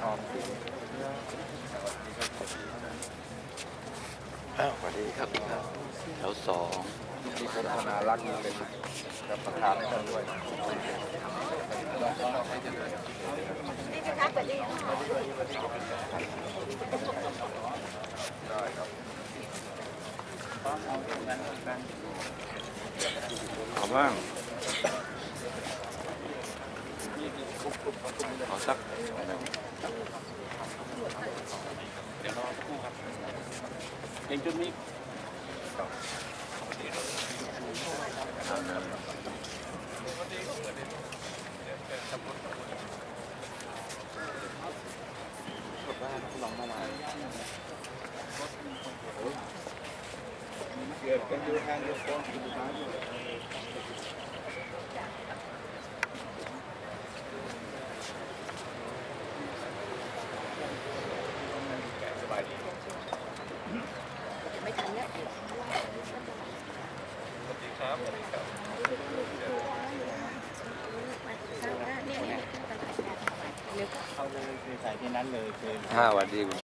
ออมสินวสวัสดีครับพี่แถวสองที่ผมธนารักษ์เป็นประธานให้นด้วยขอบ้างขอสักหนึ่ง เก่งจุดนี้เกิดกันอยู่ทางเดียวกันอยู่ทางอยู่ไม่ทันแล้ว นี่นี่เขาเลยคือใส่ที่นั้นเลยคือ ห้าวันดี